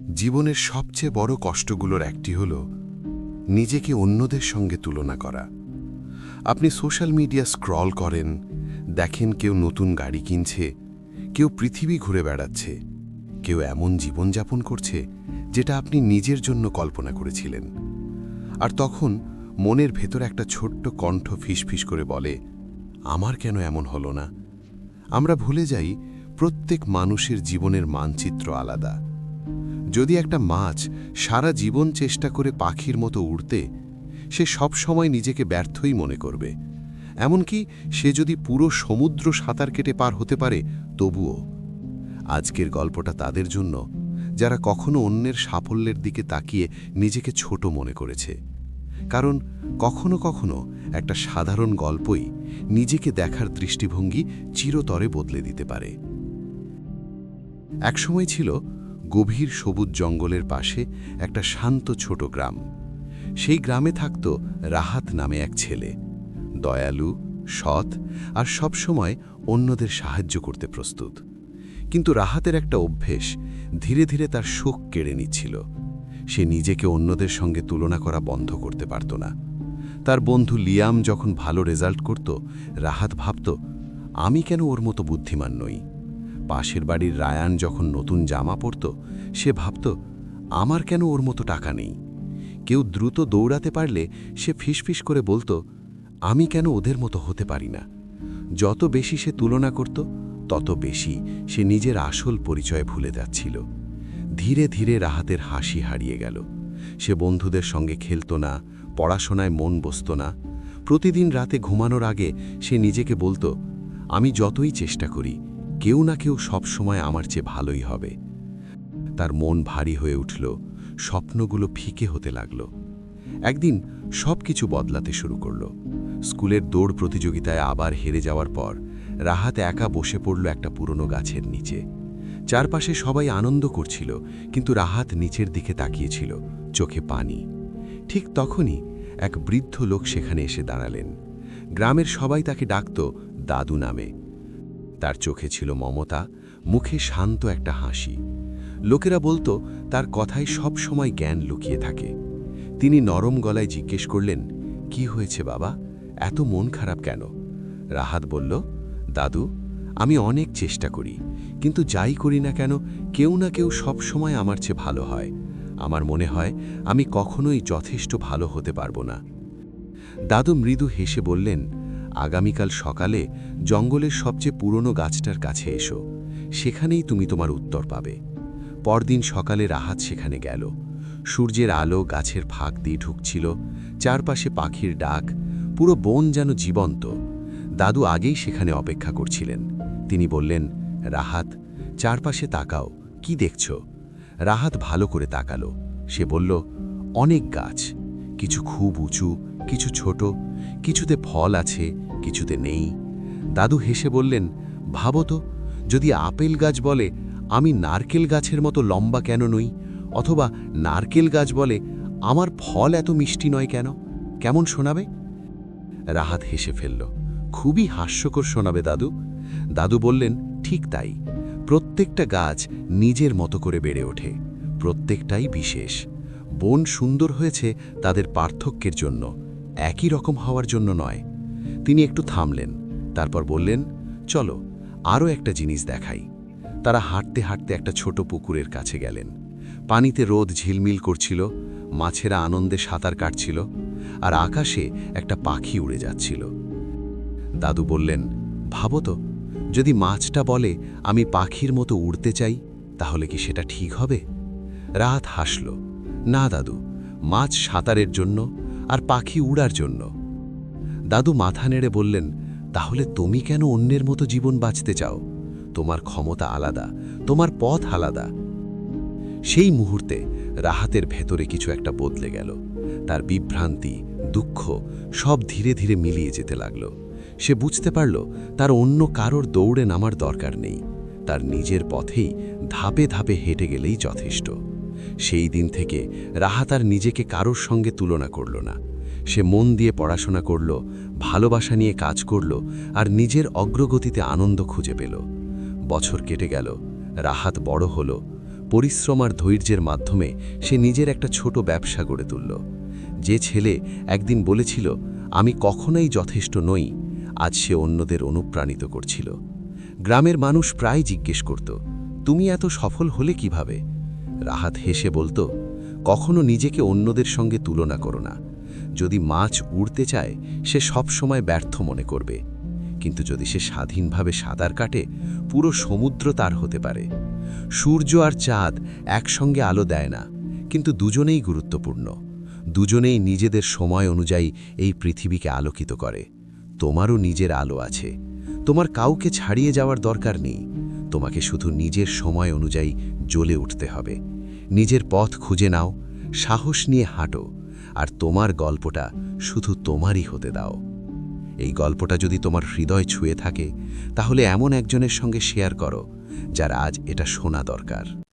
জীবনের সবচেয়ে বড় কষ্টগুলোর একটি হল নিজেকে অন্যদের সঙ্গে তুলনা করা। আপনি সোশ্যাল মিডিয়া স্ক্রল করেন, দেখেন কেউ নতুন গাড়ি কিনছে, কেউ পৃথিবী ঘুরে বেড়াচ্ছে, কেউ এমন জীবনযাপন করছে যেটা আপনি নিজের জন্য কল্পনা করেছিলেন। আর তখন মনের ভেতর একটা ছোট্ট কণ্ঠ ফিসফিস করে বলে, আমার কেন এমন হলো না? আমরা ভুলে যাই প্রত্যেক মানুষের জীবনের মানচিত্র আলাদা। যদি একটা মাছ সারা জীবন চেষ্টা করে পাখির মতো উড়তে, সে সব সময় নিজেকে ব্যর্থই মনে করবে। এমনকি সে যদি পুরো সমুদ্র সাঁতার কেটে পার হতে পারে, তবুও। আজকের গল্পটা তাদের জন্য, যারা কখনো অন্যের সাফল্যের দিকে তাকিয়ে নিজেকে ছোট মনে করেছে। কারণ কখনো কখনো একটা সাধারণ গল্পই নিজেকে দেখার দৃষ্টিভঙ্গি চিরতরে বদলে দিতে পারে। একসময় ছিল গভীর সবুজ জঙ্গলের পাশে একটা শান্ত ছোট গ্রাম। সেই গ্রামে থাকত রাহাত নামে এক ছেলে। দয়ালু, সৎ আর সবসময় অন্যদের সাহায্য করতে প্রস্তুত। কিন্তু রাহাতের একটা অভ্যেস ধীরে ধীরে তার সুখ কেড়ে নিচ্ছিল। সে নিজেকে অন্যদের সঙ্গে তুলনা করা বন্ধ করতে পারত না। তার বন্ধু লিয়াম যখন ভালো রেজাল্ট করত, রাহাত ভাবত, আমি কেন ওর মতো বুদ্ধিমান নই? পাশের বাড়ির রায়ান যখন নতুন জামা পরত, সে ভাবত, আমার কেন ওর মতো টাকা নেই? কেউ দ্রুত দৌড়াতে পারলে সে ফিসফিস করে বলতো, আমি কেন ওদের মতো হতে পারি না? যত বেশি সে তুলনা করত, তত বেশি সে নিজের আসল পরিচয় ভুলে যাচ্ছিল। ধীরে ধীরে রাহাতের হাসি হারিয়ে গেল। সে বন্ধুদের সঙ্গে খেলত না, পড়াশোনায় মন বসত না। প্রতিদিন রাতে ঘুমানোর আগে সে নিজেকে বলতো, আমি যতই চেষ্টা করি কেউ না কেউ সবসময় আমার চেয়ে ভালোই হবে। তার মন ভারী হয়ে উঠল, স্বপ্নগুলো ফিকে হতে লাগল। একদিন সব কিছু বদলাতে শুরু করল। স্কুলের দৌড় প্রতিযোগিতায় আবার হেরে যাওয়ার পর রাহাত একা বসে পড়ল একটা পুরনো গাছের নিচে। চারপাশে সবাই আনন্দ করছিল, কিন্তু রাহাত নিচের দিকে তাকিয়েছিল, চোখে পানি। ঠিক তখনই এক বৃদ্ধ লোক সেখানে এসে দাঁড়ালেন। গ্রামের সবাই তাকে ডাকত, দাদু নামে। তার চোখে ছিল মমতা, মুখে শান্ত একটা হাসি। লোকেরা বলতো, তার কথায় সব সময় জ্ঞান লুকিয়ে থাকে। তিনি নরম গলায় জিজ্ঞেস করলেন, কি হয়েছে বাবা? এত মন খারাপ কেন? রাহাত বলল, দাদু, আমি অনেক চেষ্টা করি, কিন্তু যাই করি না কেন, কেউ না কেউ সব সময় আমার চেয়ে ভালো হয়। আমার মনে হয়, আমি কখনোই যথেষ্ট ভালো হতে পারব না। দাদু মৃদু হেসে বললেন আগামীকাল সকালে জঙ্গলের সবচেয়ে পুরনো গাছটার কাছে এসো। সেখানেই তুমি তোমার উত্তর পাবে। পরদিন সকালে রাহাত সেখানে গেল। সূর্যের আলো গাছের ফাঁক দিয়ে ঢুকছিল, চারপাশে পাখির ডাক, পুরো বন যেন জীবন্ত। দাদু আগেই সেখানে অপেক্ষা করছিলেন। তিনি বললেন, রাহাত, চারপাশে তাকাও, কি দেখছ? রাহাত ভালো করে তাকালো। সে বলল, অনেক গাছ। কিছু খুব উঁচু, কিছু ছোট, কিছুতে ফল আছে কিছুতে নেই। দাদু হেসে বললেন, ভাবো তো, যদি আপেল গাছ বলে, আমি নারকেল গাছের মতো লম্বা কেন নই? অথবা নারকেল গাছ বলে, আমার ফল এত মিষ্টি নয় কেন? কেমন শোনাবে? রাহাত হেসে ফেলল, খুবই হাস্যকর শোনাবে দাদু। দাদু বললেন, ঠিক তাই। প্রত্যেকটা গাছ নিজের মতো করে বেড়ে ওঠে। প্রত্যেকটাই বিশেষ। বন সুন্দর হয়েছে তাদের পার্থক্যের জন্য। একই রকম হওয়ার জন্য নয়। তিনি একটু থামলেন, তারপর বললেন, চলো, আরও একটা জিনিস দেখাই। তারা হাঁটতে হাঁটতে একটা ছোট পুকুরের কাছে গেলেন। পানিতে রোদ ঝিলমিল করছিল, মাছেরা আনন্দে সাঁতার কাটছিল, আর আকাশে একটা পাখি উড়ে যাচ্ছিল। দাদু বললেন, ভাবো তো, যদি মাছটা বলে, আমি পাখির মতো উড়তে চাই, তাহলে কি সেটা ঠিক হবে? রাত হাসল, না দাদু, মাছ সাঁতারের জন্য, আর পাখি উড়ার জন্য। দাদু মাথা নেড়ে বললেন, তাহলে তুমি কেন অন্যের মতো জীবন বাঁচতে চাও? তোমার ক্ষমতা আলাদা, তোমার পথ আলাদা। সেই মুহূর্তে রাহাতের ভেতরে কিছু একটা বদলে গেল। তার বিভ্রান্তি, দুঃখ সব ধীরে ধীরে মিলিয়ে যেতে লাগল। সে বুঝতে পারল, তার অন্য কারোর দৌড়ে নামার দরকার নেই। তার নিজের পথেই ধাপে ধাপে হেঁটে গেলেই যথেষ্ট। সেই দিন থেকে রাহাত আর নিজেকে কারোর সঙ্গে তুলনা করল না। সে মন দিয়ে পড়াশোনা করল, ভালোবাসা নিয়ে কাজ করল আর নিজের অগ্রগতিতে আনন্দ খুঁজে পেল। বছর কেটে গেল, রাহাত বড় হল, পরিশ্রম আর ধৈর্যের মাধ্যমে সে নিজের একটা ছোট ব্যবসা গড়ে তুলল। যে ছেলে একদিন বলেছিল, আমি কখনোই যথেষ্ট নই আজ সে অন্যদের অনুপ্রাণিত করছিল। গ্রামের মানুষ প্রায় জিজ্ঞেস করত, তুমি এত সফল হলে কীভাবে? রাহাত হেসে বলতো, কখনো নিজেকে অন্যদের সঙ্গে তুলনা করো না। যদি মাছ উড়তে চায়, সে সব সময় ব্যর্থ মনে করবে। কিন্তু যদি সে স্বাধীনভাবে সাঁতার কাটে, পুরো সমুদ্র তার হতে পারে। সূর্য আর চাঁদ একসঙ্গে আলো দেয় না, কিন্তু দুজনেই গুরুত্বপূর্ণ। দুজনেই নিজেদের সময় অনুযায়ী এই পৃথিবীকে আলোকিত করে। তোমারও নিজের আলো আছে। তোমার কাউকে ছাড়িয়ে যাওয়ার দরকার নেই। তোমাকে শুধু নিজের সময় অনুযায়ী জ্বলে উঠতে হবে। নিজের পথ খুঁজে নাও, সাহস নিয়ে হাঁটো। আর তোমার গল্পটা শুধু তোমারই হতে দাও। এই গল্পটা যদি তোমার হৃদয় ছুঁয়ে থাকে, তাহলে এমন একজনের সঙ্গে শেয়ার করো, যার আজ এটা শোনা দরকার।